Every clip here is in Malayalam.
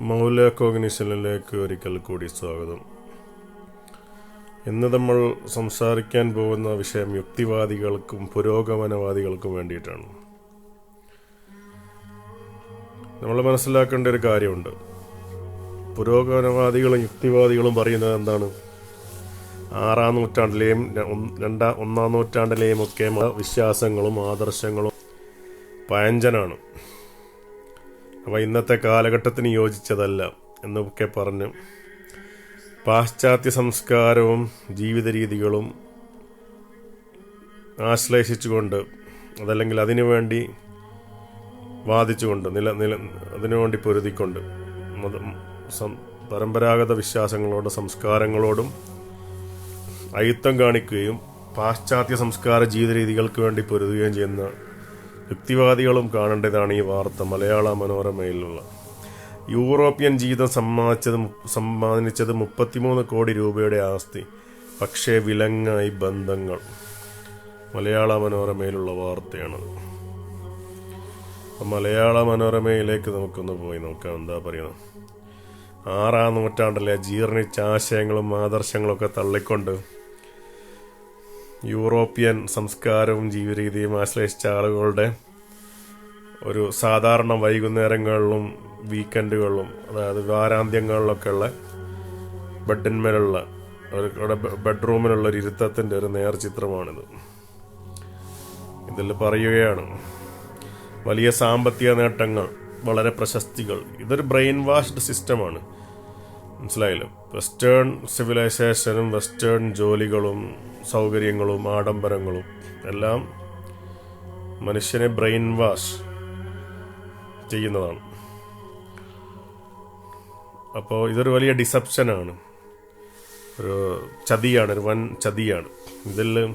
മൗല കോഗ്നിഷനിലേക്ക് ഒരിക്കൽ കൂടി സ്വാഗതം. ഇന്ന് നമ്മൾ സംസാരിക്കാൻ പോകുന്ന വിഷയം യുക്തിവാദികൾക്കും പുരോഗമനവാദികൾക്കും വേണ്ടിയിട്ടാണ്. നമ്മൾ മനസ്സിലാക്കേണ്ട ഒരു കാര്യമുണ്ട്. പുരോഗമനവാദികളും യുക്തിവാദികളും പറയുന്നത് എന്താണ്? ആറാം നൂറ്റാണ്ടിലെയും രണ്ടാം ഒന്നാം നൂറ്റാണ്ടിലെയും ഒക്കെ വിശ്വാസങ്ങളും ആദർശങ്ങളും പയഞ്ചനാണ് അവ ഇന്നത്തെ കാലഘട്ടത്തിന് യോജിച്ചതല്ല എന്നൊക്കെ പറഞ്ഞ് പാശ്ചാത്യ സംസ്കാരവും ജീവിത രീതികളും ആശ്ലേഷിച്ചുകൊണ്ട് അതല്ലെങ്കിൽ അതിനുവേണ്ടി വാദിച്ചുകൊണ്ട് നില നില അതിനുവേണ്ടി പൊരുതിക്കൊണ്ട് പരമ്പരാഗത വിശ്വാസങ്ങളോടും സംസ്കാരങ്ങളോടും അയിത്തം കാണിക്കുകയും പാശ്ചാത്യ സംസ്കാര ജീവിത രീതികൾക്ക് വേണ്ടി പൊരുതുകയും ചെയ്യുന്ന യുക്തിവാദികളും കാണേണ്ടതാണ് ഈ വാർത്ത മലയാള മനോരമയിലുള്ള. യൂറോപ്യൻ ജീവിതം സമ്മാനിച്ചത് സമ്മാനിച്ചത് മുപ്പത്തിമൂന്ന് കോടി രൂപയുടെ ആസ്തി പക്ഷേ വിലങ്ങായി ബന്ധങ്ങൾ. മലയാള മനോരമയിലുള്ള വാർത്തയാണത്. മലയാള മനോരമയിലേക്ക് നമുക്കൊന്ന് പോയി നോക്കാം. എന്താ പറയുന്നത്? ആറാം നൂറ്റാണ്ടിലെ ജീർണിച്ച ആശയങ്ങളും ആദർശങ്ങളും ഒക്കെ തള്ളിക്കൊണ്ട് യൂറോപ്യൻ സംസ്കാരവും ജീവിതരീതിയും ആശ്രയിച്ച ആളുകളുടെ ഒരു സാധാരണ വൈകുന്നേരങ്ങളിലും വീക്കെൻഡുകളിലും അതായത് വാരാന്ത്യങ്ങളിലൊക്കെ ഉള്ള ബെഡിന്മേലുള്ള അവരുടെ ബെഡ്റൂമിലുള്ള ഒരു ഇരുത്തത്തിന്റെ ഒരു നേർചിത്രമാണിത് ഇതിൽ പറയുകയാണ് വലിയ സാമ്പത്തിക നേട്ടങ്ങൾ വളരെ പ്രശസ്തികൾ. ഇതൊരു ബ്രെയിൻ വാഷ്ഡ് സിസ്റ്റമാണ്. മനസ്സിലായല്ലോ? വെസ്റ്റേൺ സിവിലൈസേഷനും വെസ്റ്റേൺ ജോലികളും സൗകര്യങ്ങളും ആഡംബരങ്ങളും എല്ലാം മനുഷ്യനെ ബ്രെയിൻ വാഷ് ചെയ്യുന്നതാണ്. അപ്പോൾ ഇതൊരു വലിയ ഡിസപ്ഷനാണ് ഒരു ചതിയാണ് ഒരു വൻ ചതിയാണ്. ഇതിൽ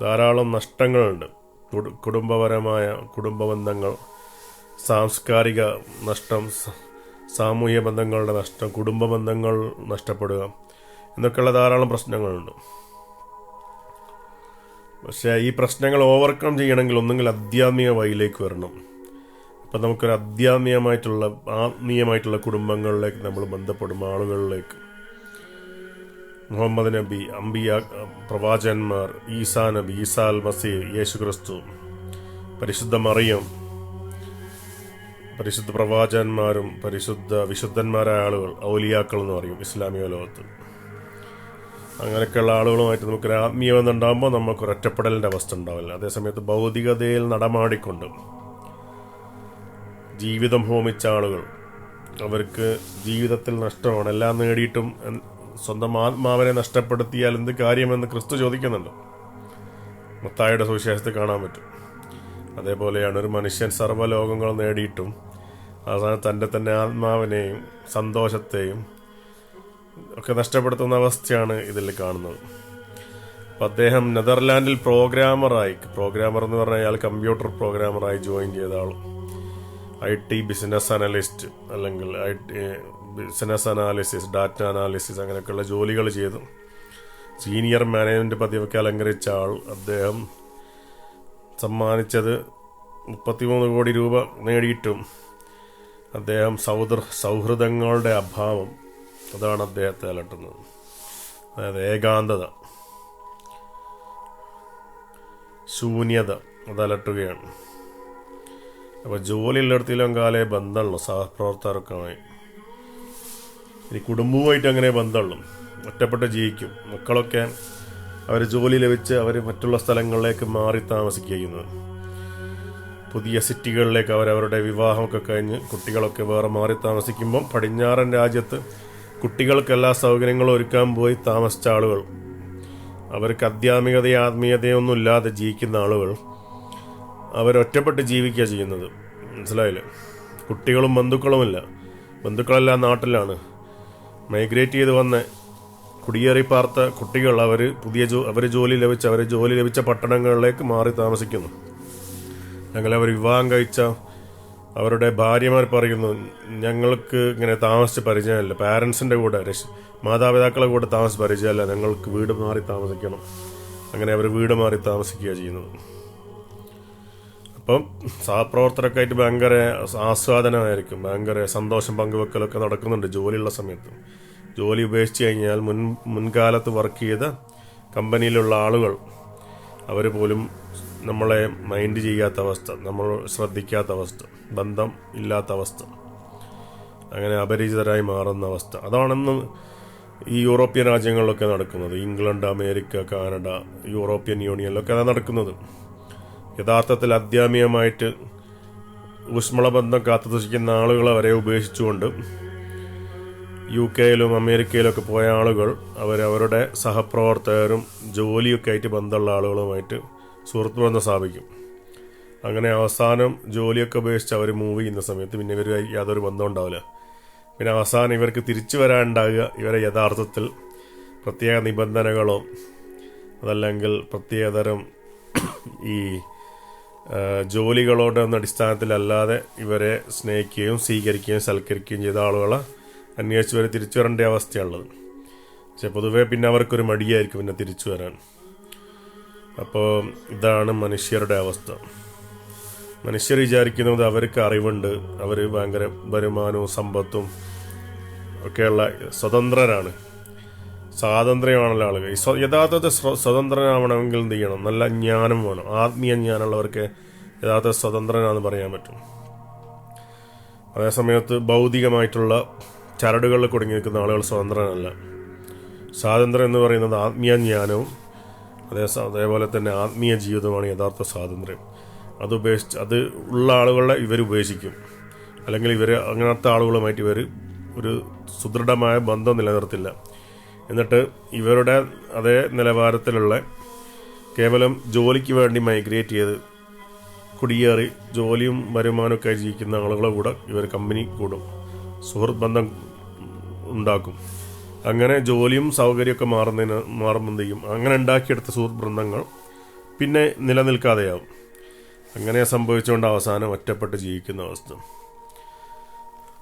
ധാരാളം നഷ്ടങ്ങളുണ്ട്. കുടുംബപരമായ കുടുംബ ബന്ധങ്ങൾ സാംസ്കാരിക നഷ്ടം സാമൂഹ്യ ബന്ധങ്ങളുടെ നഷ്ടം കുടുംബ ബന്ധങ്ങൾ നഷ്ടപ്പെടുക എന്നൊക്കെയുള്ള ധാരാളം പ്രശ്നങ്ങളുണ്ട്. പക്ഷേ ഈ പ്രശ്നങ്ങൾ ഓവർകം ചെയ്യണമെങ്കിൽ ഒന്നുകിൽ അധ്യാത്മിക വഴിയിലേക്ക് വരണം. അപ്പം നമുക്കൊരു അധ്യാത്മികമായിട്ടുള്ള ആത്മീയമായിട്ടുള്ള കുടുംബങ്ങളിലേക്ക് നമ്മൾ ബന്ധപ്പെടും ആളുകളിലേക്ക്. മുഹമ്മദ് നബി അംബിയ പ്രവാചകന്മാർ ഈസാ നബി ഈസാൽ മസീർ യേശു ക്രിസ്തു പരിശുദ്ധ മറിയം പരിശുദ്ധ പ്രവാചകന്മാരും പരിശുദ്ധ വിശുദ്ധന്മാരായ ആളുകൾ ഔലിയാക്കൾ എന്ന് പറയും ഇസ്ലാമിക ലോകത്ത്. അങ്ങനെയൊക്കെയുള്ള ആളുകളുമായിട്ട് നമുക്കൊരു ആത്മീയ ബന്ധം ഉണ്ടാകുമ്പോൾ നമുക്ക് ഒരു ഒറ്റപ്പെടലിന്റെ അവസ്ഥ ഉണ്ടാവില്ല. അതേസമയത്ത് ഭൗതികതയിൽ നടമാടിക്കൊണ്ട് ജീവിതം ഹോമിച്ച ആളുകൾ അവർക്ക് ജീവിതത്തിൽ നഷ്ടമാണ്. എല്ലാം നേടിയിട്ടും സ്വന്തം ആത്മാവിനെ നഷ്ടപ്പെടുത്തിയാൽ എന്ത് കാര്യമെന്ന് ക്രിസ്തു ചോദിക്കുന്നുണ്ട്. മത്തായുടെ സുവിശേഷത്തിൽ കാണാൻ പറ്റും. അതേപോലെയാണ് ഒരു മനുഷ്യൻ സർവലോകങ്ങൾ നേടിയിട്ടും അവസാനം തന്റെ തന്നെ ആത്മാവിനെയും സന്തോഷത്തെയും ഒക്കെ നഷ്ടപ്പെടുത്തുന്ന അവസ്ഥയാണ് ഇതിൽ കാണുന്നത്. അപ്പം അദ്ദേഹം നെതർലാൻഡിൽ പ്രോഗ്രാമറായി പ്രോഗ്രാമർ എന്ന് പറഞ്ഞാൽ അയാൾ കമ്പ്യൂട്ടർ പ്രോഗ്രാമറായി ജോയിൻ ചെയ്ത ആൾ ഐ ടി ബിസിനസ് അനലിസ്റ്റ് അല്ലെങ്കിൽ I T business analysis data analysis അങ്ങനെയൊക്കെയുള്ള ജോലികൾ ചെയ്തു. സീനിയർ മാനേജ്മെന്റ് പതിവൊക്കെ അലങ്കരിച്ച ആൾ അദ്ദേഹം സമ്മാനിച്ചത് മുപ്പത്തിമൂന്ന് കോടി രൂപ നേടിയിട്ടും അദ്ദേഹം സൗഹൃദ സൗഹൃദങ്ങളുടെ അഭാവം അതാണ് അദ്ദേഹത്തെ അലട്ടുന്നത്. അതായത് ഏകാന്തത. ശൂന്യത അത് അലട്ടുകയാണ് അപ്പോൾ ജോലിയുള്ളിടത്തിലും കാലേ ബന്ധമുള്ളൂ സഹപ്രവർത്തകർക്കുമായി. ഇനി കുടുംബവുമായിട്ട് അങ്ങനെ ബന്ധമുള്ളൂ. ഒറ്റപ്പെട്ട് ജീവിക്കും. മക്കളൊക്കെ അവർ ജോലി ലഭിച്ച് അവർ മറ്റുള്ള സ്ഥലങ്ങളിലേക്ക് മാറി താമസിക്കുന്നത് പുതിയ സിറ്റികളിലേക്ക് അവരവരുടെ വിവാഹമൊക്കെ കഴിഞ്ഞ് കുട്ടികളൊക്കെ വേറെ മാറി താമസിക്കുമ്പം പടിഞ്ഞാറൻ രാജ്യത്ത് കുട്ടികൾക്ക് എല്ലാ സൗകര്യങ്ങളും ഒരുക്കാൻ പോയി താമസിച്ച ആളുകൾ. അവർക്ക് അധ്യാത്മികതയും ആത്മീയതയൊന്നും ഇല്ലാതെ ജീവിക്കുന്ന ആളുകൾ അവരൊറ്റപ്പെട്ട് ജീവിക്കുക ചെയ്യുന്നത്. മനസ്സിലായില്ലേ? കുട്ടികളും ബന്ധുക്കളുമില്ല. ബന്ധുക്കളെല്ലാം നാട്ടിലാണ്. മൈഗ്രേറ്റ് ചെയ്ത് വന്ന് കുടിയേറി പാർത്ത കുട്ടികൾ അവർ പുതിയ ജോ അവർ ജോലി ലഭിച്ച അവർ ജോലി ലഭിച്ച പട്ടണങ്ങളിലേക്ക് മാറി താമസിക്കുന്നു. ഞങ്ങൾ അവർ വിവാഹം കഴിച്ച അവരുടെ ഭാര്യമാർ പറയുന്നു ഞങ്ങൾക്ക് ഇങ്ങനെ താമസിച്ച് പരിചയമല്ല. പാരൻസിന്റെ കൂടെ രക്ഷ മാതാപിതാക്കളെ കൂടെ താമസിച്ച് പരിചയമല്ല. ഞങ്ങൾക്ക് വീട് മാറി താമസിക്കണം. അങ്ങനെ അവർ വീട് മാറി താമസിക്കുക ചെയ്യുന്നത്. അപ്പം സഹപ്രവർത്തകരൊക്കെ ഭയങ്കര ആസ്വാദനമായിരിക്കും. ഭയങ്കര സന്തോഷം പങ്കുവെക്കലൊക്കെ നടക്കുന്നുണ്ട് ജോലിയുള്ള സമയത്ത്. ജോലി ഉപേക്ഷിച്ച് കഴിഞ്ഞാൽ മുൻ മുൻകാലത്ത് വർക്ക് ചെയ്ത കമ്പനിയിലുള്ള ആളുകൾ അവർ പോലും നമ്മളെ മൈൻഡ് ചെയ്യാത്ത അവസ്ഥ നമ്മൾ ശ്രദ്ധിക്കാത്ത അവസ്ഥ ബന്ധം ഇല്ലാത്ത അവസ്ഥ അങ്ങനെ അപരിചിതരായി മാറുന്ന അവസ്ഥ. അതാണെന്ന് ഈ യൂറോപ്യൻ രാജ്യങ്ങളിലൊക്കെ നടക്കുന്നത്. ഇംഗ്ലണ്ട് അമേരിക്ക കാനഡ യൂറോപ്യൻ യൂണിയനിലൊക്കെ അതാണ് നടക്കുന്നത്. യഥാർത്ഥത്തിൽ അധ്യാത്മികമായിട്ട് ഊഷ്മളബന്ധം കാത്തുസൂക്ഷിക്കുന്ന ആളുകളെ വരെ ഉപേക്ഷിച്ചുകൊണ്ട് യു കെയിലും അമേരിക്കയിലൊക്കെ പോയ ആളുകൾ അവരവരുടെ സഹപ്രവർത്തകരും ജോലിയൊക്കെ ആയിട്ട് ബന്ധമുള്ള ആളുകളുമായിട്ട് സുഹൃത്ത് ബന്ധം സ്ഥാപിക്കും. അങ്ങനെ അവസാനം ജോലിയൊക്കെ ഉപേക്ഷിച്ച് അവർ മൂവ് ചെയ്യുന്ന സമയത്ത് പിന്നെ ഇവർ യാതൊരു ബന്ധം ഉണ്ടാവില്ല. പിന്നെ അവസാനം ഇവർക്ക് തിരിച്ചു വരാനുണ്ടാകുക ഇവരെ യഥാർത്ഥത്തിൽ പ്രത്യേക നിബന്ധനകളോ അതല്ലെങ്കിൽ പ്രത്യേകതരം ഈ ജോലികളോടെ ഒന്നും അടിസ്ഥാനത്തിലല്ലാതെ ഇവരെ സ്നേഹിക്കുകയും സ്വീകരിക്കുകയും സൽക്കരിക്കുകയും ചെയ്ത ആളുകളെ അന്വേഷിച്ച് വരെ തിരിച്ചു വരേണ്ട അവസ്ഥയുള്ളത് പക്ഷെ പൊതുവേ പിന്നെ അവർക്കൊരു മടിയായിരിക്കും പിന്നെ തിരിച്ചു വരാൻ. അപ്പോൾ ഇതാണ് മനുഷ്യരുടെ അവസ്ഥ. മനുഷ്യർ വിചാരിക്കുന്നത് അവർക്ക് അറിവുണ്ട്. അവർ ഭയങ്കര വരുമാനവും സമ്പത്തും ഒക്കെയുള്ള സ്വതന്ത്രരാണ്. സ്വാതന്ത്ര്യമാണല്ലോ ആളുകൾ. സ്വ- സ്വതന്ത്രനാവണമെങ്കിൽ എന്ത് ചെയ്യണം? നല്ല ജ്ഞാനം വേണം. ആത്മീയ ജ്ഞാനമുള്ളവർക്ക് യഥാർത്ഥ സ്വതന്ത്രനാണെന്ന് പറയാൻ പറ്റും. അതേസമയത്ത് ഭൗതികമായിട്ടുള്ള ചരടുകളിൽ കുടുങ്ങി നിൽക്കുന്ന ആളുകൾ സ്വതന്ത്രനല്ല. സ്വാതന്ത്ര്യം എന്ന് പറയുന്നത് ആത്മീയ ജ്ഞാനവും അതേ അതേപോലെ തന്നെ ആത്മീയ ജീവിതമാണ് യഥാർത്ഥ സ്വാതന്ത്ര്യം. അത് ഉപേക്ഷിച്ച് അത് ഉള്ള ആളുകളെ ഇവർ ഉപേക്ഷിക്കും. അല്ലെങ്കിൽ ഇവർ അങ്ങനത്തെ ആളുകളുമായിട്ട് ഇവർ ഒരു സുദൃഢമായ ബന്ധം നിലനിർത്തില്ല. എന്നിട്ട് ഇവരുടെ അതേ നിലവാരത്തിലുള്ള കേവലം ജോലിക്ക് വേണ്ടി മൈഗ്രേറ്റ് ചെയ്ത് കുടിയേറി ജോലിയും വരുമാനമൊക്കെ ജീവിക്കുന്ന ആളുകളെ കൂടെ ഇവർ കമ്പനി കൂടും. സുഹൃത്ത് ബന്ധം ഉണ്ടാക്കും. അങ്ങനെ ജോലിയും സൗകര്യമൊക്കെ മാറുന്നതിന് മാറുമ്പോൾ ചെയ്യും? അങ്ങനെ ഉണ്ടാക്കിയെടുത്ത സുഹൃത്ത് ബൃന്ദങ്ങൾ പിന്നെ നിലനിൽക്കാതെയാവും. അങ്ങനെ സംഭവിച്ചുകൊണ്ട് അവസാനം ഒറ്റപ്പെട്ട് ജീവിക്കുന്ന അവസ്ഥ.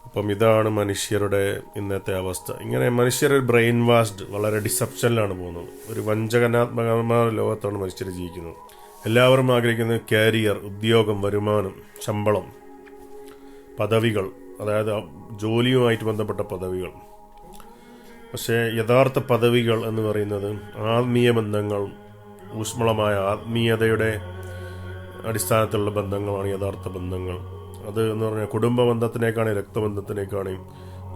അപ്പം ഇതാണ് മനുഷ്യരുടെ ഇന്നത്തെ അവസ്ഥ. ഇങ്ങനെ മനുഷ്യർ ബ്രെയിൻ വാഷ്ഡ് വളരെ ഡിസപ്ഷനിലാണ് പോകുന്നത്. ഒരു വഞ്ചകനാത്മകമായ ലോകത്താണ് മനുഷ്യർ ജീവിക്കുന്നത്. എല്ലാവരും ആഗ്രഹിക്കുന്നത് കാരിയർ ഉദ്യോഗം വരുമാനം ശമ്പളം പദവികൾ. അതായത് ജോലിയുമായിട്ട് ബന്ധപ്പെട്ട പദവികൾ. പക്ഷേ യഥാർത്ഥ പദവികൾ എന്ന് പറയുന്നത് ആത്മീയ ബന്ധങ്ങൾ ഊഷ്മളമായ ആത്മീയതയുടെ അടിസ്ഥാനത്തിലുള്ള ബന്ധങ്ങളാണ് യഥാർത്ഥ ബന്ധങ്ങൾ. അത് എന്ന് പറഞ്ഞാൽ കുടുംബ ബന്ധത്തിനേക്കാണ് രക്തബന്ധത്തിനേക്കാണ്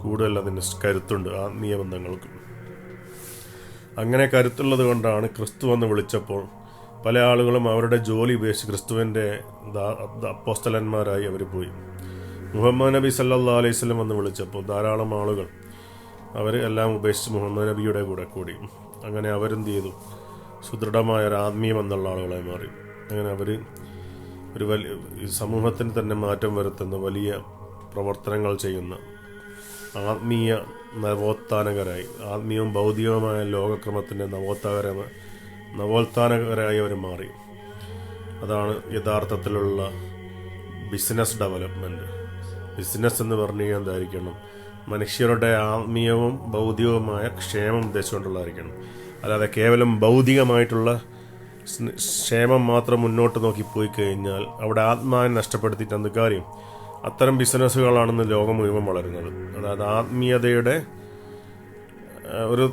കൂടുതൽ അതിന് കരുത്തുണ്ട് ആത്മീയ ബന്ധങ്ങൾക്ക്. അങ്ങനെ കരുത്തുള്ളത് കൊണ്ടാണ് ക്രിസ്തു എന്ന് വിളിച്ചപ്പോൾ പല ആളുകളും അവരുടെ ജോലി ഉപേക്ഷിച്ച് ക്രിസ്തുവിന്റെ അപ്പോസ്തലന്മാരായി അവർ പോയി. മുഹമ്മദ് നബി സല്ലാ അലൈഹി സ്വലം വന്ന് വിളിച്ചപ്പോൾ ധാരാളം ആളുകൾ അവർ എല്ലാം ഉപേക്ഷിച്ച് മുഹമ്മദ് നബിയുടെ കൂടെ കൂടി. അങ്ങനെ അവരെന്ത് ചെയ്തു സുദൃഢമായ ഒരു ആത്മീയം എന്നുള്ള ആളുകളായി മാറി. അങ്ങനെ അവർ ഒരു വലിയ സമൂഹത്തിന് തന്നെ മാറ്റം വരുത്തുന്ന വലിയ പ്രവർത്തനങ്ങൾ ചെയ്യുന്ന ആത്മീയ നവോത്ഥാനകരായി ആത്മീയവും ഭൗതികവുമായ ലോകക്രമത്തിന്റെ നവോത്ഥാനകര നവോത്ഥാനകരായി അവർ മാറി. അതാണ് യഥാർത്ഥത്തിലുള്ള ബിസിനസ് ഡെവലപ്മെന്റ് ബിസിനസ് എന്ന് പറഞ്ഞു കഴിഞ്ഞാൽ എന്തായിരിക്കണം? മനുഷ്യരുടെ ആത്മീയവും ഭൗതികവുമായ ക്ഷേമം ഉദ്ദേശിച്ചുകൊണ്ടുള്ളതായിരിക്കണം. അല്ലാതെ കേവലം ഭൗതികമായിട്ടുള്ള ക്ഷേമം മാത്രം മുന്നോട്ട് നോക്കി പോയി കഴിഞ്ഞാൽ അവിടെ ആത്മാവിനെ നഷ്ടപ്പെടുത്തിയിട്ട് എന്ത് കാര്യം? അത്തരം ബിസിനസ്സുകളാണെന്ന് ലോകം മുഴുവൻ വളരുന്നത്. അതായത് ആത്മീയതയുടെ ഒരു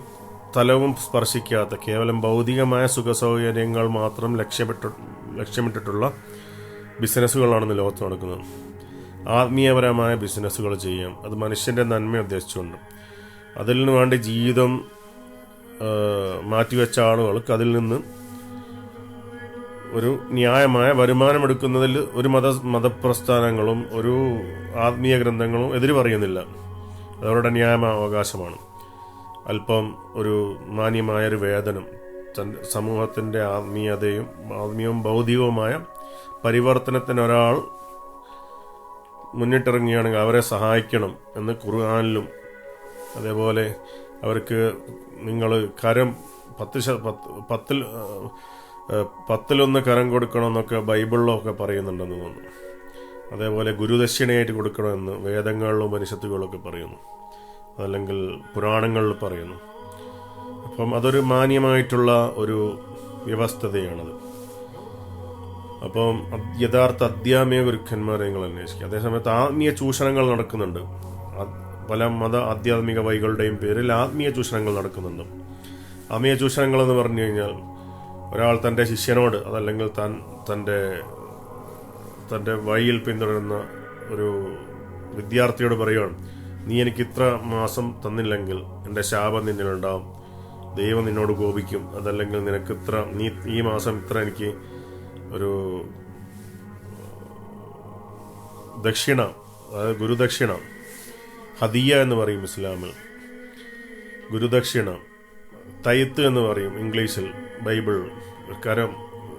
തലവും സ്പർശിക്കാത്ത കേവലം ഭൗതികമായ സുഖസൗകര്യങ്ങൾ മാത്രം ലക്ഷ്യപ്പെട്ടു ലക്ഷ്യമിട്ടിട്ടുള്ള ബിസിനസ്സുകളാണെന്ന് ലോകത്ത് നടക്കുന്നത്. ആത്മീയപരമായ ബിസിനസ്സുകൾ ചെയ്യാം. അത് മനുഷ്യന്റെ നന്മ ഉദ്ദേശിച്ചുകൊണ്ട്. അതിൽ നിന്ന് വേണ്ടി ജീവിതം മാറ്റിവെച്ച ആളുകൾക്ക് അതിൽ നിന്ന് ഒരു ന്യായമായ വരുമാനമെടുക്കുന്നതിൽ ഒരു മത മതപ്രസ്ഥാനങ്ങളും ഒരു ആത്മീയ ഗ്രന്ഥങ്ങളും എതിര് പറയുന്നില്ല. അതവരുടെ ന്യായമായ അവകാശമാണ് അല്പം ഒരു മാന്യമായൊരു വേതനം തന്റെ സമൂഹത്തിന്റെ ആത്മീയതയും ആത്മീയവും ഭൗതികവുമായ പരിവർത്തനത്തിന് ഒരാൾ മുന്നിട്ടിറങ്ങുകയാണെങ്കിൽ അവരെ സഹായിക്കണം എന്ന് ഖുർആാനിലും അതേപോലെ അവർക്ക് നിങ്ങൾ കരം പത്ത് പത്തിൽ പത്തിലൊന്ന് കരം കൊടുക്കണമെന്നൊക്കെ ബൈബിളിലൊക്കെ പറയുന്നുണ്ടെന്ന് തോന്നുന്നു. അതേപോലെ ഗുരുദക്ഷിണയായിട്ട് കൊടുക്കണമെന്ന് വേദങ്ങളിലും ഉപനിഷത്തുകളിലൊക്കെ പറയുന്നു. അതല്ലെങ്കിൽ പുരാണങ്ങളിൽ പറയുന്നു. അപ്പം അതൊരു മാന്യമായിട്ടുള്ള ഒരു വ്യവസ്ഥതയാണത്. അപ്പം യഥാർത്ഥ അധ്യാത്മിക ഗുരുക്കന്മാരെ നിങ്ങൾ അന്വേഷിക്കുക അതേസമയത്ത് ആത്മീയ ചൂഷണങ്ങൾ നടക്കുന്നുണ്ട്. പല മത ആധ്യാത്മിക വൈകളുടെയും പേരിൽ ആത്മീയ ചൂഷണങ്ങൾ നടക്കുന്നുണ്ട്. ആത്മീയ ചൂഷണങ്ങൾ എന്ന് പറഞ്ഞു കഴിഞ്ഞാൽ ഒരാൾ തന്റെ ശിഷ്യനോട് അതല്ലെങ്കിൽ താൻ തന്റെ തന്റെ വഴിയിൽ പിന്തുടരുന്ന ഒരു വിദ്യാർത്ഥിയോട് പറയുകയാണ് നീ എനിക്ക് ഇത്ര മാസം തന്നില്ലെങ്കിൽ എന്റെ ശാപം നിന്നിലുണ്ടാവും. ദൈവം നിന്നോട് കോപിക്കും. അതല്ലെങ്കിൽ നിനക്ക് ഇത്ര നീ ഈ മാസം ഇത്ര എനിക്ക് ഒരു ദക്ഷിണ അതായത് ഗുരുദക്ഷിണ ഹദിയ എന്ന് പറയും ഇസ്ലാമിൽ. ഗുരുദക്ഷിണ തയ്ത്ത് എന്ന് പറയും ഇംഗ്ലീഷിൽ ബൈബിൾ കരം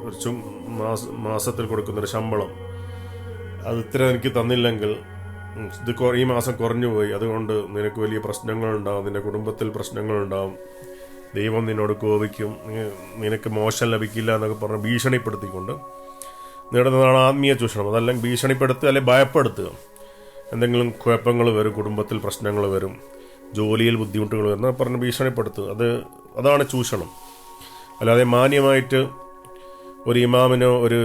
കുറച്ചും മാസ മാസത്തിൽ കൊടുക്കുന്നൊരു ശമ്പളം. അത് ഇത്ര എനിക്ക് തന്നില്ലെങ്കിൽ ഇത് ഈ മാസം കുറഞ്ഞു പോയി. അതുകൊണ്ട് നിനക്ക് വലിയ പ്രശ്നങ്ങളുണ്ടാവും നിന്റെ കുടുംബത്തിൽ പ്രശ്നങ്ങളുണ്ടാവും. ദൈവം നിന്നോട് കോപിക്കും. നിനക്ക് മോശം ലഭിക്കില്ല എന്നൊക്കെ പറഞ്ഞ് ഭീഷണിപ്പെടുത്തിക്കൊണ്ട് നേടുന്നതാണ് ആത്മീയ ചൂഷണം. അതല്ലെങ്കിൽ ഭീഷണിപ്പെടുത്തുക അല്ലെങ്കിൽ ഭയപ്പെടുത്തുക. എന്തെങ്കിലും കുഴപ്പങ്ങൾ വരും കുടുംബത്തിൽ പ്രശ്നങ്ങൾ വരും ജോലിയിൽ ബുദ്ധിമുട്ടുകൾ വരും എന്നൊക്കെ പറഞ്ഞ് ഭീഷണിപ്പെടുത്തുക. അത് അതാണ് ചൂഷണം. അല്ലാതെ മാന്യമായിട്ട് ഒരു ഇമാമിനോ ഒരു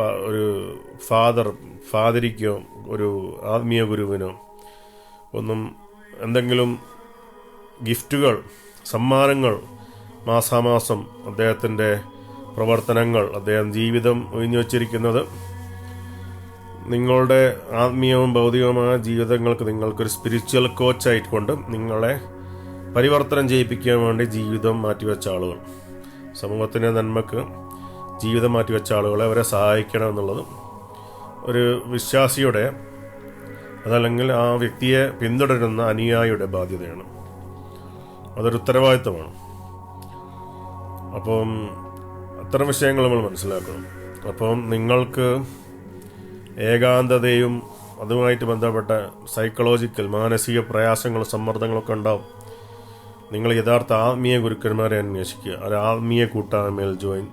ഒരു ഫാദർ ഫാദരിക്കോ ഒരു ആത്മീയ ഗുരുവിനോ ഒന്നും എന്തെങ്കിലും ഗിഫ്റ്റുകൾ സമ്മാനങ്ങൾ മാസാമാസം അദ്ദേഹത്തിന്റെ പ്രവർത്തനങ്ങൾ അദ്ദേഹം ജീവിതം ഒഴിഞ്ഞു വച്ചിരിക്കുന്നത്. നിങ്ങളുടെ ആത്മീയവും ഭൗതികവുമായ ജീവിതങ്ങൾക്ക് നിങ്ങൾക്കൊരു സ്പിരിച്വൽ കോച്ചായിക്കൊണ്ട് നിങ്ങളെ പരിവർത്തനം ചെയ്യിപ്പിക്കാൻ വേണ്ടി ജീവിതം മാറ്റിവെച്ച ആളുകൾ. സമൂഹത്തിന്റെ നന്മക്ക് ജീവിതം മാറ്റിവെച്ച ആളുകളെ അവരെ സഹായിക്കണം എന്നുള്ളത് ഒരു വിശ്വാസിയുടെ അതല്ലെങ്കിൽ ആ വ്യക്തിയെ പിന്തുടരുന്ന അനുയായിയുടെ ബാധ്യതയാണ്. അതൊരു ഉത്തരവാദിത്തമാണ്. അപ്പം അത്തരം വിഷയങ്ങൾ നമ്മൾ മനസ്സിലാക്കണം. അപ്പം നിങ്ങൾക്ക് ഏകാന്തതയും അതുമായിട്ട് ബന്ധപ്പെട്ട സൈക്കോളജിക്കൽ മാനസിക പ്രയാസങ്ങളും സമ്മർദ്ദങ്ങളൊക്കെ ഉണ്ടാവും. നിങ്ങൾ യഥാർത്ഥ ആത്മീയ ഗുരുക്കന്മാരെ അന്വേഷിക്കുക. ഒരു ആത്മീയ കൂട്ടായ്മയിൽ ജോയിൻ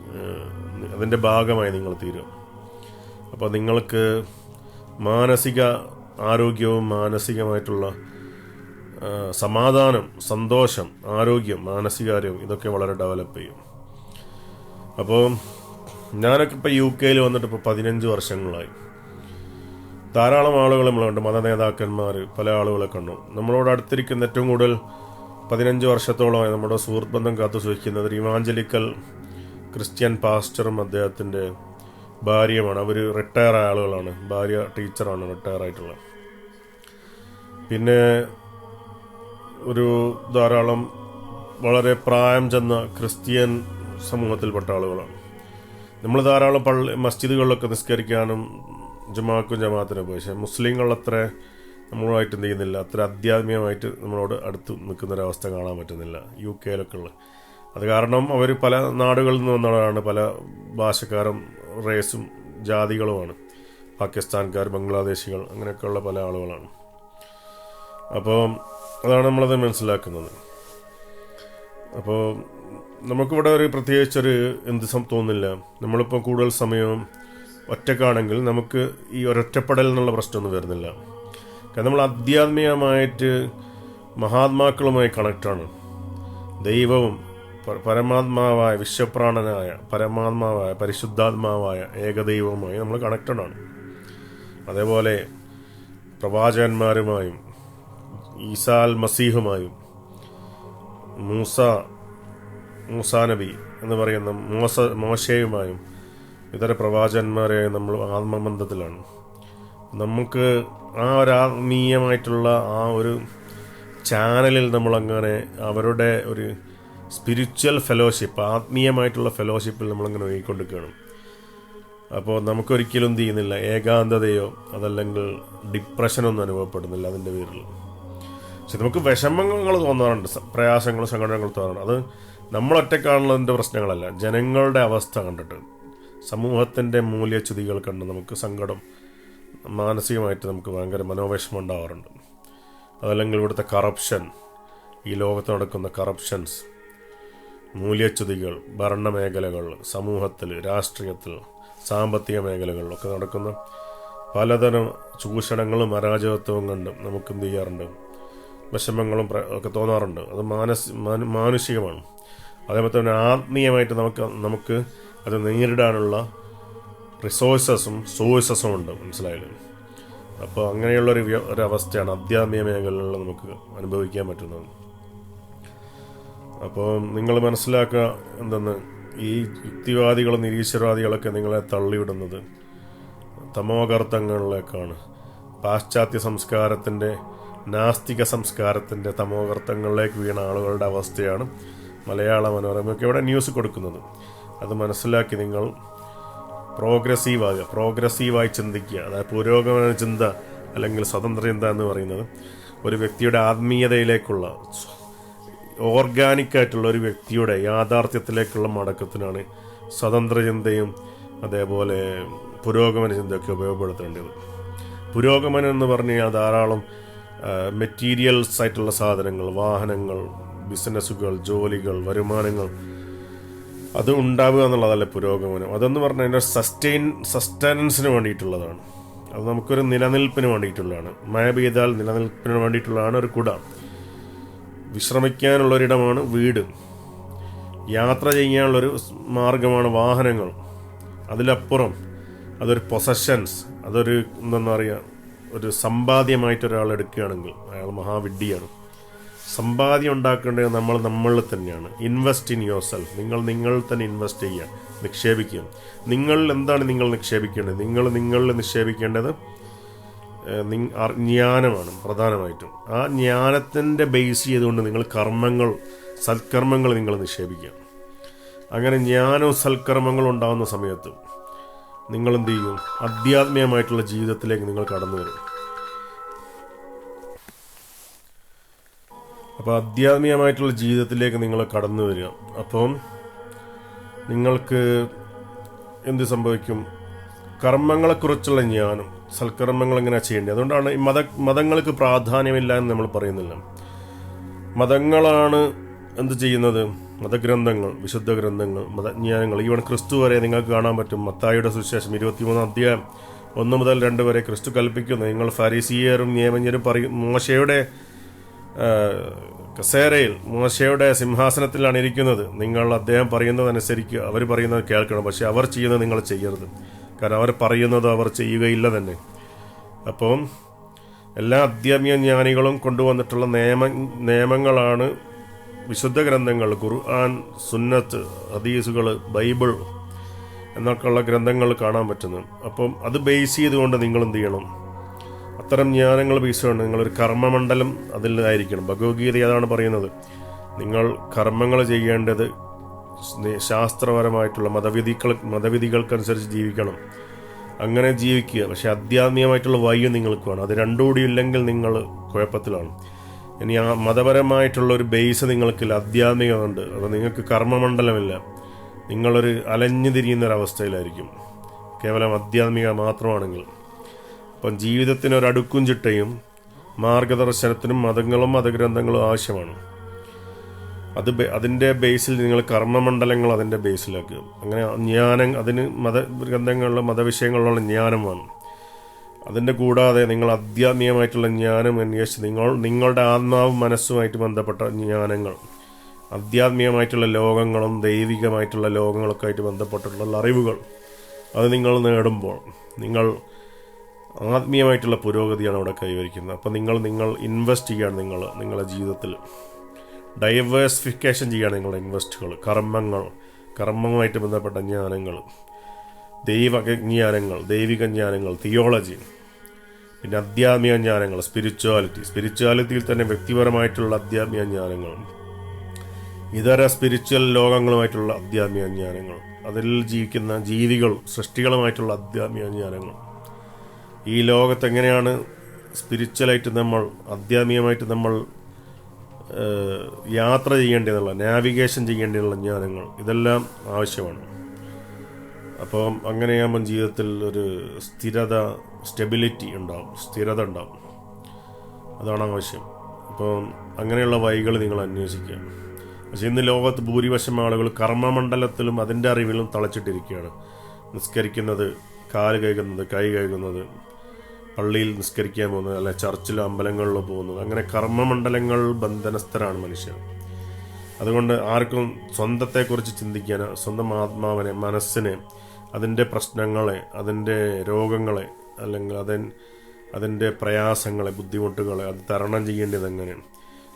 അതിന്റെ ഭാഗമായി നിങ്ങൾ തീരും. അപ്പോൾ നിങ്ങൾക്ക് മാനസിക ആരോഗ്യവും മാനസികമായിട്ടുള്ള സമാധാനം സന്തോഷം ആരോഗ്യം മാനസികാരോഗ്യം ഇതൊക്കെ വളരെ ഡെവലപ്പ് ചെയ്യും. അപ്പോൾ ഞാനൊക്കെ ഇപ്പോൾ യു കെയിൽ വന്നിട്ട് ഇപ്പോൾ പതിനഞ്ച് വർഷങ്ങളായി. ധാരാളം ആളുകൾ നമ്മളുണ്ട് മത നേതാക്കന്മാർ പല ആളുകളെ കണ്ടു. നമ്മളോട് അടുത്തിരിക്കുന്ന ഏറ്റവും കൂടുതൽ പതിനഞ്ച് വർഷത്തോളമായി നമ്മുടെ സുഹൃത്ത് ബന്ധം കാത്തു സൂക്ഷിക്കുന്നത് ഒരു ഇവാഞ്ചലിക്കൽ ക്രിസ്ത്യൻ പാസ്റ്ററും അദ്ദേഹത്തിന്റെ ഭാര്യയുമാണ്. അവർ റിട്ടയർ ആയ ആളുകളാണ്. ഭാര്യ ടീച്ചറാണ് റിട്ടയർ ആയിട്ടുള്ളത്. പിന്നെ ഒരു ധാരാളം വളരെ പ്രായം ചെന്ന ക്രിസ്ത്യൻ സമൂഹത്തിൽപ്പെട്ട ആളുകളാണ്. നമ്മൾ ധാരാളം പള്ളി മസ്ജിദുകളിലൊക്കെ നിസ്കരിക്കാനും ജമാക്കും ജമാഅത്തിനും പോയി. പക്ഷേ മുസ്ലിങ്ങൾ അത്ര നമ്മളുമായിട്ട് എന്ത് ചെയ്യുന്നില്ല. അത്ര ആധ്യാത്മികമായിട്ട് നമ്മളോട് അടുത്ത് നിൽക്കുന്നൊരവസ്ഥ കാണാൻ പറ്റുന്നില്ല. യു കെയിലൊക്കെ ഉള്ള. അത് കാരണം അവർ പല നാടുകളിൽ നിന്ന് വന്നവരാണ്. പല ഭാഷക്കാരും റേസും ജാതികളുമാണ്. പാകിസ്ഥാൻകാർ ബംഗ്ലാദേശികൾ അങ്ങനെയൊക്കെയുള്ള പല ആളുകളാണ്. അപ്പോൾ അതാണ് നമ്മളത് മനസ്സിലാക്കുന്നത്. അപ്പോൾ നമുക്കിവിടെ ഒരു പ്രത്യേകിച്ചൊരു എന്ത് തോന്നില്ല. നമ്മളിപ്പോൾ കൂടുതൽ സമയം ഒറ്റക്കാണെങ്കിൽ നമുക്ക് ഈ ഒരൊറ്റപ്പെടൽ എന്നുള്ള പ്രശ്നമൊന്നും വരുന്നില്ല. കാരണം നമ്മൾ ആധ്യാത്മികമായിട്ട് മഹാത്മാക്കളുമായി കണക്റ്റാണ്. ദൈവവും പരമാത്മാവായ വിശ്വപ്രാണനായ പരമാത്മാവായ പരിശുദ്ധാത്മാവായ ഏകദൈവവുമായി നമ്മൾ കണക്റ്റഡാണ്. അതേപോലെ പ്രവാചകന്മാരുമായും ഈസാൽ മസീഹുമായും മൂസ മൂസാ നബി എന്ന് പറയുന്ന മോസ മോശയുമായും ഇതര പ്രവാചകന്മാരെ നമ്മൾ ആത്മബന്ധത്തിലാണ്. നമുക്ക് ആ ഒരു ആത്മീയമായിട്ടുള്ള ആ ഒരു ചാനലിൽ നമ്മളങ്ങനെ അവരുടെ ഒരു സ്പിരിച്വൽ ഫെലോഷിപ്പ് ആത്മീയമായിട്ടുള്ള ഫെലോഷിപ്പിൽ നമ്മളങ്ങനെ ഒഴുകിക്കൊണ്ടിരിക്കുകയാണ് അപ്പോൾ നമുക്കൊരിക്കലും തീയുന്നില്ല ഏകാന്തതയോ അതല്ലെങ്കിൽ ഡിപ്രഷനൊന്നും അനുഭവപ്പെടുന്നില്ല അതിന്റെ പേരിൽ. പക്ഷെ നമുക്ക് വിഷമങ്ങൾ തോന്നാറുണ്ട് പ്രയാസങ്ങൾ സങ്കടങ്ങൾ തോന്നാറുണ്ട്. അത് നമ്മളൊറ്റക്കാണുള്ളതിന്റെ പ്രശ്നങ്ങളല്ല. ജനങ്ങളുടെ അവസ്ഥ കണ്ടിട്ട് സമൂഹത്തിന്റെ മൂല്യച്യുതികൾ കണ്ട് നമുക്ക് സങ്കടം മാനസികമായിട്ട് നമുക്ക് ഭയങ്കര മനോവിഷമം ഉണ്ടാവാറുണ്ട്. അതല്ലെങ്കിൽ ഇവിടുത്തെ കറപ്ഷൻ ഈ ലോകത്ത് നടക്കുന്ന കറപ്ഷൻസ് മൂല്യച്യുതികൾ ഭരണമേഖലകൾ സമൂഹത്തിൽ രാഷ്ട്രീയത്തിൽ സാമ്പത്തിക മേഖലകളിലൊക്കെ നടക്കുന്ന പലതരം ചൂഷണങ്ങളും അരാജകത്വവും കണ്ട് നമുക്ക് എന്ത് ചെയ്യാറുണ്ട്? വിഷമങ്ങളും ഒക്കെ തോന്നാറുണ്ട്. അത് മാനസ് മാനുഷികമാണ്. അതേപോലെ തന്നെ ആത്മീയമായിട്ട് നമുക്ക് നമുക്ക് അത് നേരിടാനുള്ള റിസോഴ്സസും സോഴ്സസും ഉണ്ട്. മനസ്സിലായാലും അപ്പോൾ അങ്ങനെയുള്ളൊരു വ്യ- ഒരു അവസ്ഥയാണ് അധ്യാത്മിക മേഖലകളിൽ നമുക്ക് അനുഭവിക്കാൻ പറ്റുന്നത്. അപ്പോൾ നിങ്ങൾ മനസ്സിലാക്കുക എന്തെന്ന്? ഈ യുക്തിവാദികളും നിരീശ്വരവാദികളൊക്കെ നിങ്ങളെ തള്ളിവിടുന്നത് തമോകർത്തങ്ങളിലേക്കാണ്. പാശ്ചാത്യ സംസ്കാരത്തിന്റെ നാസ്തിക സംസ്കാരത്തിന്റെ തമോകർത്തങ്ങളിലേക്ക് വീണ ആളുകളുടെ അവസ്ഥയാണ് മലയാള മനോരമയൊക്കെ ഇവിടെ ന്യൂസ് കൊടുക്കുന്നത്. അത് മനസ്സിലാക്കി നിങ്ങൾ പ്രോഗ്രസീവാകുക പ്രോഗ്രസീവായി ചിന്തിക്കുക. അതായത് പുരോഗമന ചിന്ത അല്ലെങ്കിൽ സ്വതന്ത്ര ചിന്ത എന്ന് പറയുന്നത് ഒരു വ്യക്തിയുടെ ആത്മീയതയിലേക്കുള്ള ഓർഗാനിക്കായിട്ടുള്ള ഒരു വ്യക്തിയുടെ യാഥാർത്ഥ്യത്തിലേക്കുള്ള മടക്കത്തിനാണ് സ്വതന്ത്ര ചിന്തയും അതേപോലെ പുരോഗമന ചിന്തയൊക്കെ ഉപയോഗപ്പെടുത്തേണ്ടത്. പുരോഗമനം എന്ന് പറഞ്ഞു കഴിഞ്ഞാൽ ധാരാളം മെറ്റീരിയൽസ് ആയിട്ടുള്ള സാധനങ്ങൾ വാഹനങ്ങൾ ബിസിനസ്സുകൾ ജോലികൾ വരുമാനങ്ങൾ. അത് ഉണ്ടാവുക എന്നുള്ളതല്ല പുരോഗമനം അതെന്ന് പറഞ്ഞാൽ അതിന്റെ സസ്റ്റെയിൻ സസ്റ്റനൻസിന് വേണ്ടിയിട്ടുള്ളതാണ്. അത് നമുക്കൊരു നിലനിൽപ്പിന് വേണ്ടിയിട്ടുള്ളതാണ്. മഴ പെയ്താൽ നിലനിൽപ്പിന് വേണ്ടിയിട്ടുള്ളതാണ് ഒരു കുട. വിശ്രമിക്കാനുള്ളൊരിടമാണ് വീട്. യാത്ര ചെയ്യാനുള്ളൊരു മാർഗമാണ് വാഹനങ്ങൾ. അതിലപ്പുറം അതൊരു പൊസഷൻസ് അതൊരു എന്താ പറയുക ഒരു സമ്പാദ്യമായിട്ട് ഒരാൾ എടുക്കുകയാണെങ്കിൽ അയാൾ മഹാവിഡ്ഢിയാണ്. സമ്പാദ്യം ഉണ്ടാക്കേണ്ടത് നമ്മൾ നമ്മളിൽ തന്നെയാണ്. ഇൻവെസ്റ്റ് ഇൻ യുവർ സെൽഫ് നിങ്ങൾ നിങ്ങൾ തന്നെ ഇൻവെസ്റ്റ് ചെയ്യുക. നിക്ഷേപിക്കുക. നിങ്ങളിൽ എന്താണ് നിങ്ങൾ നിക്ഷേപിക്കേണ്ടത്? നിങ്ങൾ നിങ്ങളിൽ നിക്ഷേപിക്കേണ്ടത് ജ്ഞാനമാണ് പ്രധാനമായിട്ടും. ആ ജ്ഞാനത്തിന്റെ ബേസ് ചെയ്തുകൊണ്ട് നിങ്ങൾ കർമ്മങ്ങൾ സൽക്കർമ്മങ്ങൾ നിങ്ങൾ നിക്ഷേപിക്കുക. അങ്ങനെ ജ്ഞാനവും സൽക്കർമ്മങ്ങളും ഉണ്ടാകുന്ന സമയത്ത് നിങ്ങൾ എന്ത് ചെയ്യും ആധ്യാത്മികമായിട്ടുള്ള ജീവിതത്തിലേക്ക് നിങ്ങൾ കടന്നു വരും. അപ്പോൾ ആധ്യാത്മികമായിട്ടുള്ള ജീവിതത്തിലേക്ക് നിങ്ങൾ കടന്നു വരിക. അപ്പം നിങ്ങൾക്ക് എന്ത് സംഭവിക്കും? കർമ്മങ്ങളെക്കുറിച്ചുള്ള ജ്ഞാനം സൽക്കർമ്മങ്ങൾ എങ്ങനെ ചെയ്യേണ്ടത്? അതുകൊണ്ടാണ് ഈ മത മതങ്ങൾക്ക് പ്രാധാന്യമില്ല എന്ന് നമ്മൾ പറയുന്നില്ല. മതങ്ങളാണ് എന്ത് ചെയ്യുന്നത്? മതഗ്രന്ഥങ്ങൾ വിശുദ്ധ ഗ്രന്ഥങ്ങൾ മതജ്ഞാനങ്ങൾ. ഈവൺ ക്രിസ്തു വരെ നിങ്ങൾക്ക് കാണാൻ പറ്റും. മത്തായിയുടെ സുവിശേഷം ഇരുപത്തിമൂന്നാം അധ്യായം. ഒന്ന് മുതൽ രണ്ട് വരെ ക്രിസ്തു കൽപ്പിക്കുന്നു. നിങ്ങൾ ഫരീസിയരും നിയമജ്ഞരും പറയും മോശയുടെ കസേരയിൽ മോശയുടെ സിംഹാസനത്തിലാണ് ഇരിക്കുന്നത്. നിങ്ങൾ അദ്ദേഹം അനുസരിക്കുക അവർ പറയുന്നത് കേൾക്കണം. പക്ഷെ അവർ ചെയ്യുന്നത് നിങ്ങൾ ചെയ്യരുത്. കാരണം അവർ പറയുന്നത് അവർ ചെയ്യുകയില്ല തന്നെ. അപ്പം എല്ലാ അധ്യാത്മിക ജ്ഞാനികളും കൊണ്ടുവന്നിട്ടുള്ള നിയമ നിയമങ്ങളാണ് വിശുദ്ധ ഗ്രന്ഥങ്ങൾ ഖുർആൻ സുന്നത്ത് ഹദീസുകൾ ബൈബിൾ എന്നൊക്കെയുള്ള ഗ്രന്ഥങ്ങൾ കാണാൻ പറ്റുന്നു. അപ്പം അത് ബേസ് ചെയ്തുകൊണ്ട് നിങ്ങൾ എന്ത് ചെയ്യണം? അത്തരം ജ്ഞാനങ്ങൾ ബേസ് ചെയ്യണം നിങ്ങളൊരു കർമ്മമണ്ഡലം അതിലായിരിക്കണം ഭഗവത്ഗീത അതാണ് പറയുന്നത്? നിങ്ങൾ കർമ്മങ്ങൾ ചെയ്യേണ്ടത് ശാസ്ത്രപരമായിട്ടുള്ള മതവിധികൾ മതവിധികൾക്കനുസരിച്ച് ജീവിക്കണം. അങ്ങനെ ജീവിക്കുക. പക്ഷെ ആധ്യാത്മികമായിട്ടുള്ള വയ്യ നിങ്ങൾക്ക് വേണം. അത് രണ്ടുകൂടി ഇല്ലെങ്കിൽ നിങ്ങൾ കുഴപ്പത്തിലാണ്. ഇനി ആ മതപരമായിട്ടുള്ള ഒരു ബേസ് നിങ്ങൾക്കില്ല ആധ്യാത്മികമുണ്ട് അപ്പോൾ നിങ്ങൾക്ക് കർമ്മമണ്ഡലമില്ല. നിങ്ങളൊരു അലഞ്ഞു തിരിയുന്നൊരവസ്ഥയിലായിരിക്കും. കേവലം ആധ്യാത്മിക മാത്രമാണെങ്കിൽ. അപ്പം ജീവിതത്തിനൊരടുക്കും ചിട്ടയും മാർഗദർശനത്തിനും മതങ്ങളും മതഗ്രന്ഥങ്ങളും ആവശ്യമാണ്. അത് അതിന്റെ ബേസിൽ നിങ്ങൾ കർമ്മമണ്ഡലങ്ങൾ അതിന്റെ ബേസിലാക്കുക അങ്ങനെ ജ്ഞാനം അതിന് മതഗ്രന്ഥങ്ങളിലും മതവിഷയങ്ങളിലുള്ള ജ്ഞാനം വേണം. അതിന്റെ കൂടാതെ നിങ്ങൾ ആധ്യാത്മികമായിട്ടുള്ള ജ്ഞാനം അന്വേഷിച്ച് നിങ്ങൾ നിങ്ങളുടെ ആത്മാവും മനസ്സുമായിട്ട് ബന്ധപ്പെട്ട ജ്ഞാനങ്ങൾ ആധ്യാത്മികമായിട്ടുള്ള ലോകങ്ങളും ദൈവികമായിട്ടുള്ള ലോകങ്ങളൊക്കെ ആയിട്ട് ബന്ധപ്പെട്ടിട്ടുള്ള അറിവുകൾ അത് നിങ്ങൾ നേടുമ്പോൾ നിങ്ങൾ ആത്മീയമായിട്ടുള്ള പുരോഗതിയാണ് അവിടെ കൈവരിക്കുന്നത്. അപ്പോൾ നിങ്ങൾ നിങ്ങൾ ഇൻവെസ്റ്റ് ചെയ്യുകയാണ് നിങ്ങൾ നിങ്ങളുടെ ജീവിതത്തിൽ. ഡൈവേഴ്സിഫിക്കേഷൻ ചെയ്യുകയാണ് നിങ്ങളുടെ ഇൻവെസ്റ്റുകൾ കർമ്മങ്ങൾ കർമ്മവുമായിട്ട് ബന്ധപ്പെട്ട ജ്ഞാനങ്ങൾ. ദൈവ ജ്ഞാനങ്ങൾ ദൈവിക ജ്ഞാനങ്ങൾ തിയോളജി പിന്നെ അധ്യാത്മിക ജ്ഞാനങ്ങൾ സ്പിരിച്വാലിറ്റി സ്പിരിച്വാലിറ്റിയിൽ തന്നെ വ്യക്തിപരമായിട്ടുള്ള അധ്യാത്മിക ജ്ഞാനങ്ങൾ ഇതര സ്പിരിച്വൽ ലോകങ്ങളുമായിട്ടുള്ള അധ്യാത്മിക ജ്ഞാനങ്ങൾ അതിൽ ജീവിക്കുന്ന ജീവികൾ സൃഷ്ടികളുമായിട്ടുള്ള അധ്യാത്മിക ജ്ഞാനങ്ങൾ. ഈ ലോകത്ത് എങ്ങനെയാണ് സ്പിരിച്വലായിട്ട് നമ്മൾ ആധ്യാത്മികമായിട്ട് നമ്മൾ യാത്ര ചെയ്യേണ്ടതുള്ള നാവിഗേഷൻ ചെയ്യേണ്ടതുള്ള ജ്ഞാനങ്ങൾ ഇതെല്ലാം ആവശ്യമാണ്. അപ്പം അങ്ങനെയാകുമ്പം ജീവിതത്തിൽ ഒരു സ്ഥിരത സ്റ്റെബിലിറ്റി ഉണ്ടാവും സ്ഥിരത ഉണ്ടാവും. അതാണ് ആവശ്യം അപ്പം അങ്ങനെയുള്ള വഴികൾ നിങ്ങൾ അന്വേഷിക്കുക. പക്ഷേ ഇന്ന് ലോകത്ത് ഭൂരിപക്ഷം ആളുകൾ കർമ്മമണ്ഡലത്തിലും അതിന്റെ അറിവിലും തളച്ചിട്ടിരിക്കുകയാണ്. നിസ്കരിക്കുന്നത് കാൽ കഴുകുന്നത് കൈ കഴുകുന്നത് പള്ളിയിൽ നിസ്കരിക്കാൻ പോകുന്നത് അല്ലെ ചർച്ചിലോ അമ്പലങ്ങളിലോ പോകുന്നത് അങ്ങനെ കർമ്മമണ്ഡലങ്ങൾ ബന്ധനസ്ഥരാണ് മനുഷ്യർ. അതുകൊണ്ട് ആർക്കും സ്വന്തത്തെക്കുറിച്ച് ചിന്തിക്കാനോ സ്വന്തം ആത്മാവിനെ മനസ്സിനെ അതിന്റെ പ്രശ്നങ്ങളെ അതിന്റെ രോഗങ്ങളെ അല്ലെങ്കിൽ അതിൻ അതിന്റെ പ്രയാസങ്ങളെ ബുദ്ധിമുട്ടുകളെ അത് തരണം ചെയ്യേണ്ടത് എങ്ങനെയാണ്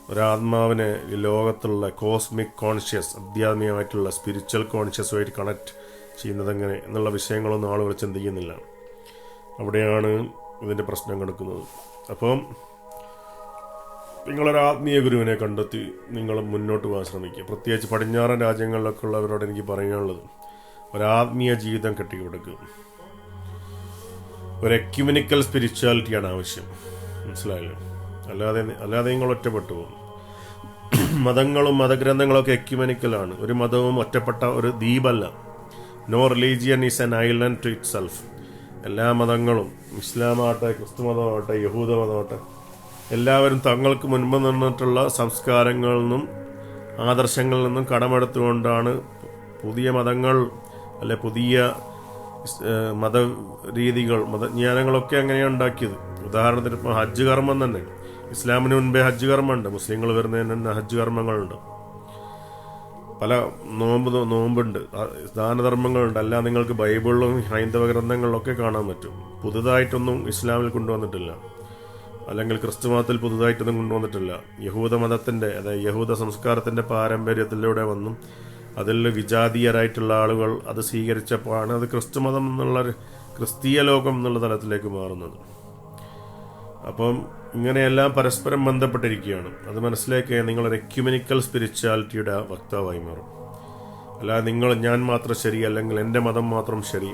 ഒരാത്മാവിനെ ഈ ലോകത്തുള്ള കോസ്മിക് കോൺഷ്യസ് അധ്യാത്മികമായിട്ടുള്ള സ്പിരിച്വൽ കോൺഷ്യസുമായിട്ട് കണക്ട് ചെയ്യുന്നത് എങ്ങനെ എന്നുള്ള വിഷയങ്ങളൊന്നും ആളുകൾ ചിന്തിക്കുന്നില്ല അവിടെയാണ് ഇതിന്റെ പ്രശ്നം കിടക്കുന്നത്. അപ്പം നിങ്ങളൊരു ആത്മീയ ഗുരുവിനെ കണ്ടെത്തി നിങ്ങൾ മുന്നോട്ട് പോകാൻ ശ്രമിക്കുക. പ്രത്യേകിച്ച് പടിഞ്ഞാറൻ രാജ്യങ്ങളിലൊക്കെ ഉള്ളവരോട് എനിക്ക് പറയാനുള്ളത് ഒരാത്മീയ ജീവിതം കെട്ടിക്കൊടുക്കുക ഒരു എക്യുമിനിക്കൽ സ്പിരിച്വാലിറ്റിയാണ് ആവശ്യം. മനസ്സിലായല്ലോ? അല്ലാതെ അല്ലാതെ നിങ്ങൾ ഒറ്റപ്പെട്ടു പോകും. മതങ്ങളും മതഗ്രന്ഥങ്ങളൊക്കെ എക്യുമെനിക്കലാണ് ഒരു മതവും ഒറ്റപ്പെട്ട ഒരു ദ്വീപല്ല. No religion is an island to itself എല്ലാ മതങ്ങളും ഇസ്ലാമാകട്ടെ ക്രിസ്തു മതമാകട്ടെ യഹൂദ മതമാകട്ടെ എല്ലാവരും തങ്ങൾക്ക് മുൻപ് നിന്നിട്ടുള്ള സംസ്കാരങ്ങളിൽ നിന്നും ആദർശങ്ങളിൽ നിന്നും കടമെടുത്തുകൊണ്ടാണ് പുതിയ മതങ്ങൾ അല്ലെ പുതിയ മത മതരീതികൾ മതജ്ഞാനങ്ങളൊക്കെ അങ്ങനെയാണ് ഉണ്ടാക്കിയത്. ഉദാഹരണത്തിന് ഇപ്പോൾ ഹജ്ജ് കർമ്മം തന്നെ. ഇസ്ലാമിന് മുൻപേ ഹജ്ജ് കർമ്മമുണ്ട് മുസ്ലിങ്ങൾ വരുന്നതിന് തന്നെ ഹജ്ജ് കർമ്മങ്ങളുണ്ട്. പല നോമ്പ് നോമ്പുണ്ട്. ദാനധർമ്മങ്ങളുണ്ട്. അല്ല നിങ്ങൾക്ക് ബൈബിളിലും ഹൈന്ദവ ഗ്രന്ഥങ്ങളിലൊക്കെ കാണാൻ പറ്റും. പുതുതായിട്ടൊന്നും ഇസ്ലാമിൽ കൊണ്ടുവന്നിട്ടില്ല. അല്ലെങ്കിൽ ക്രിസ്തു മതത്തിൽ പുതുതായിട്ടൊന്നും കൊണ്ടുവന്നിട്ടില്ല. യഹൂദ മതത്തിന്റെ അതായത് യഹൂദ സംസ്കാരത്തിന്റെ പാരമ്പര്യത്തിലൂടെ വന്നു അതിൽ വിജാതീയരായിട്ടുള്ള ആളുകൾ അത് സ്വീകരിച്ചപ്പോഴാണ് അത് ക്രിസ്തുമതം എന്നുള്ള ക്രിസ്തീയ ലോകം എന്നുള്ള തലത്തിലേക്ക് മാറുന്നത്. അപ്പം ഇങ്ങനെയെല്ലാം പരസ്പരം ബന്ധപ്പെട്ടിരിക്കുകയാണ്. അത് മനസ്സിലാക്കിയ നിങ്ങളൊരു എക്യുമെനിക്കൽ സ്പിരിച്വാലിറ്റിയുടെ വക്താവായി മാറും. അല്ലാതെ നിങ്ങൾ ഞാൻ മാത്രം ശരി അല്ലെങ്കിൽ എന്റെ മതം മാത്രം ശരി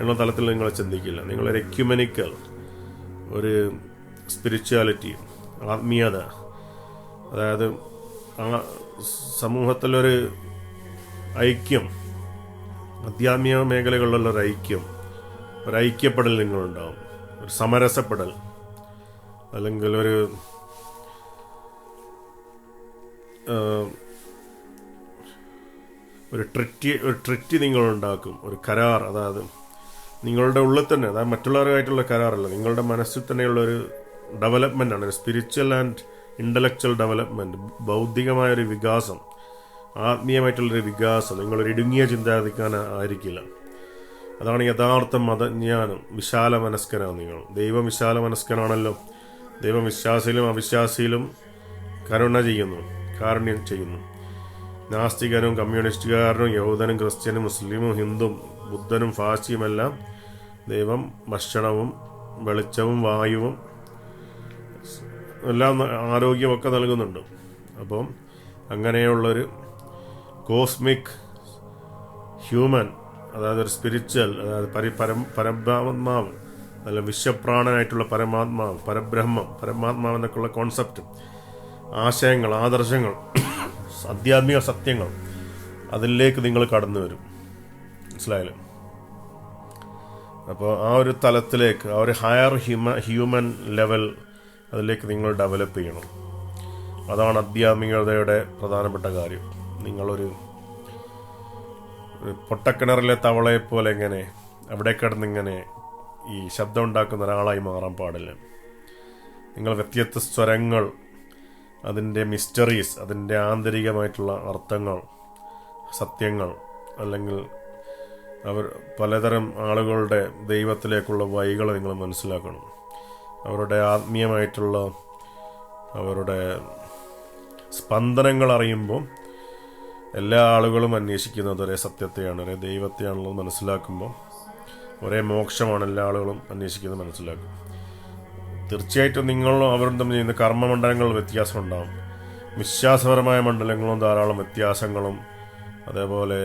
എന്ന തലത്തിൽ നിങ്ങൾ ചിന്തിക്കില്ല. നിങ്ങളൊരു എക്യുമെനിക്കൽ ഒരു സ്പിരിച്വാലിറ്റി ആത്മീയത. അതായത് ആ സമൂഹത്തിലൊരു ഐക്യം. ആധ്യാത്മിക മേഖലകളിലുള്ള ഒരു ഐക്യം. ഒരു ഐക്യപ്പെടൽ നിങ്ങളുണ്ടാവും. ഒരു സമരസപ്പെടൽ. അല്ലെങ്കിൽ ഒരു ഒരു ട്രിറ്റി ഒരു ട്രിറ്റി നിങ്ങളുണ്ടാക്കും. ഒരു കരാർ. അതായത് നിങ്ങളുടെ ഉള്ളിൽ തന്നെ അതായത് മറ്റുള്ളവരുമായിട്ടുള്ള കരാറല്ല. നിങ്ങളുടെ മനസ്സിൽ തന്നെയുള്ള ഒരു ഡെവലപ്മെന്റ് ആണ് ഒരു സ്പിരിച്വൽ ആൻഡ് ഇന്റലക്ച്വൽ ഡെവലപ്മെന്റ് ബൗദ്ധികമായൊരു വികാസം. ആത്മീയമായിട്ടുള്ളൊരു വികാസം നിങ്ങളൊരു ഇടുങ്ങിയ ചിന്താഗതിക്കാൻ ആയിരിക്കില്ല. അതാണ് യഥാർത്ഥ മതജ്ഞാനം. വിശാല മനസ്കനാണ് നിങ്ങൾ. ദൈവം വിശാല മനസ്കനാണല്ലോ ദൈവം വിശ്വാസിയിലും അവിശ്വാസിയിലും കരുണ ചെയ്യുന്നു കാരുണ്യം ചെയ്യുന്നു. നാസ്തികനും കമ്മ്യൂണിസ്റ്റുകാരനും യഹൂദനും ക്രിസ്ത്യനും മുസ്ലിമും ഹിന്ദും ബുദ്ധനും ഫാസിയുമെല്ലാം ദൈവം ഭക്ഷണവും വെളിച്ചവും വായുവും എല്ലാം ആരോഗ്യമൊക്കെ നൽകുന്നുണ്ട്. അപ്പം അങ്ങനെയുള്ളൊരു കോസ്മിക് ഹ്യൂമൻ അതായത് ഒരു സ്പിരിച്വൽ അതായത് പരി പരം പരമാത്മാവ് അല്ല വിശ്വപ്രാണനായിട്ടുള്ള പരമാത്മാവ് പരബ്രഹ്മം പരമാത്മാവ് എന്നൊക്കെയുള്ള കോൺസെപ്റ്റ് ആശയങ്ങൾ ആദർശങ്ങൾ ആധ്യാത്മിക സത്യങ്ങൾ അതിലേക്ക് നിങ്ങൾ കടന്നു വരും. മനസ്സിലായാലും അപ്പോൾ ആ ഒരു തലത്തിലേക്ക് ആ ഒരു ഹയർ ഹ്യൂമ ഹ്യൂമൻ ലെവൽ അതിലേക്ക് നിങ്ങൾ ഡെവലപ്പ് ചെയ്യണം. അതാണ് ആധ്യാത്മികതയുടെ പ്രധാനപ്പെട്ട കാര്യം. നിങ്ങളൊരു പൊട്ടക്കിണറിലെ തവളയെ പോലെ അവിടെ കിടന്നിങ്ങനെ ഈ ശബ്ദം ഉണ്ടാക്കുന്ന ഒരാളായി മാറാൻ പാടില്ല. നിങ്ങൾ വ്യത്യസ്ത സ്വരങ്ങൾ അതിന്റെ മിസ്റ്ററീസ് അതിന്റെ ആന്തരികമായിട്ടുള്ള അർത്ഥങ്ങൾ സത്യങ്ങൾ അല്ലെങ്കിൽ അവർ പലതരം ആളുകളുടെ ദൈവത്തിലേക്കുള്ള വഴികൾ നിങ്ങൾ മനസ്സിലാക്കണം. അവരുടെ ആത്മീയമായിട്ടുള്ള അവരുടെ സ്പന്ദനങ്ങൾ അറിയുമ്പോൾ എല്ലാ ആളുകളും അന്വേഷിക്കുന്നത് ഒരേ സത്യത്തെയാണ് ഒരേ ദൈവത്തെയാണുള്ളത് മനസ്സിലാക്കുമ്പോൾ ഒരേ മോക്ഷമാണ് എല്ലാ ആളുകളും അന്വേഷിക്കുന്നത് മനസ്സിലാക്കും. തീർച്ചയായിട്ടും നിങ്ങളും അവരും തമ്മിൽ ചെയ്യുന്ന കർമ്മമണ്ഡലങ്ങൾ വ്യത്യാസം ഉണ്ടാകും വിശ്വാസപരമായ മണ്ഡലങ്ങളും ധാരാളം വ്യത്യാസങ്ങളും അതേപോലെ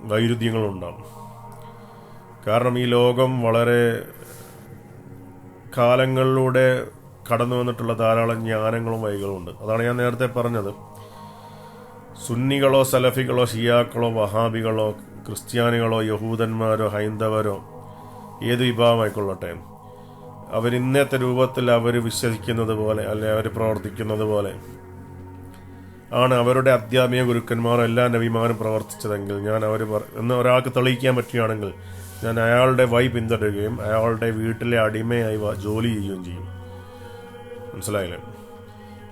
വൈരുദ്ധ്യങ്ങളും ഉണ്ടാകും കാരണം ഈ ലോകം വളരെ കാലങ്ങളിലൂടെ കടന്നു വന്നിട്ടുള്ള ധാരാളം ജ്ഞാനങ്ങളും വൈകളും ഉണ്ട് അതാണ് ഞാൻ നേരത്തെ പറഞ്ഞത്. സുന്നികളോ സലഫികളോ ഷിയാക്കളോ വഹാബികളോ ക്രിസ്ത്യാനികളോ യഹൂദന്മാരോ ഹൈന്ദവരോ ഏത് വിഭാഗമായിക്കൊള്ളട്ടെ? അവർ ഇന്നത്തെ രൂപത്തിൽ അവർ വിശ്വസിക്കുന്നത് പോലെ അല്ലെ അവർ പ്രവർത്തിക്കുന്നത് പോലെ. ആണ് അവരുടെ അധ്യാത്മിക ഗുരുക്കന്മാരും എല്ലാ നബിമാരും പ്രവർത്തിച്ചതെങ്കിൽ ഞാൻ അവർ എന്ന് ഒരാൾക്ക് തെളിയിക്കാൻ പറ്റുകയാണെങ്കിൽ ഞാൻ അയാളുടെ വൈ പിന്തുടരുകയും അയാളുടെ വീട്ടിലെ അടിമയായി ജോലി ചെയ്യുകയും ചെയ്യും. മനസ്സിലായില്ലേ?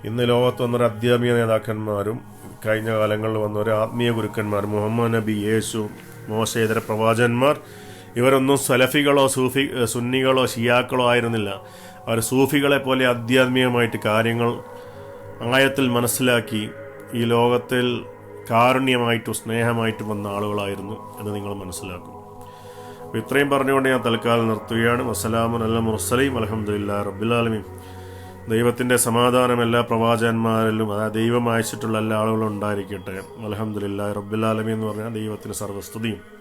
ഇന്ന് ലോകത്ത് വന്നൊരു അധ്യാപിക നേതാക്കന്മാരും കഴിഞ്ഞ കാലങ്ങളിൽ വന്ന ഒരു ആത്മീയ ഗുരുക്കന്മാർ മുഹമ്മദ് നബി യേശു മോശേതര പ്രവാചകന്മാർ ഇവരൊന്നും സലഫികളോ സൂഫി സുന്നികളോ ഷിയാക്കളോ ആയിരുന്നില്ല. അവർ സൂഫികളെ പോലെ ആധ്യാത്മികമായിട്ട് കാര്യങ്ങൾ ആയത്തിൽ മനസ്സിലാക്കി ഈ ലോകത്തിൽ കാരുണ്യമായിട്ടും സ്നേഹമായിട്ടും വന്ന ആളുകളായിരുന്നു എന്ന് നിങ്ങൾ മനസ്സിലാക്കും അപ്പോൾ ഇത്രയും പറഞ്ഞുകൊണ്ട് ഞാൻ തൽക്കാലം നിർത്തുകയാണ്. വസ്സലാമൻ അല്ല മുർസലീം അലഹമുല്ല റബ്ബുലാലമീൻ ദൈവത്തിന്റെ സമാധാനം എല്ലാ പ്രവാചകന്മാരിലും അതായത് ദൈവം അയച്ചിട്ടുള്ള എല്ലാ ആളുകളും ഉണ്ടായിരിക്കട്ടെ. അലഹമുല്ല റബ്ബുലാലമി എന്ന് പറഞ്ഞാൽ ദൈവത്തിന് സർവസ്തുതിയും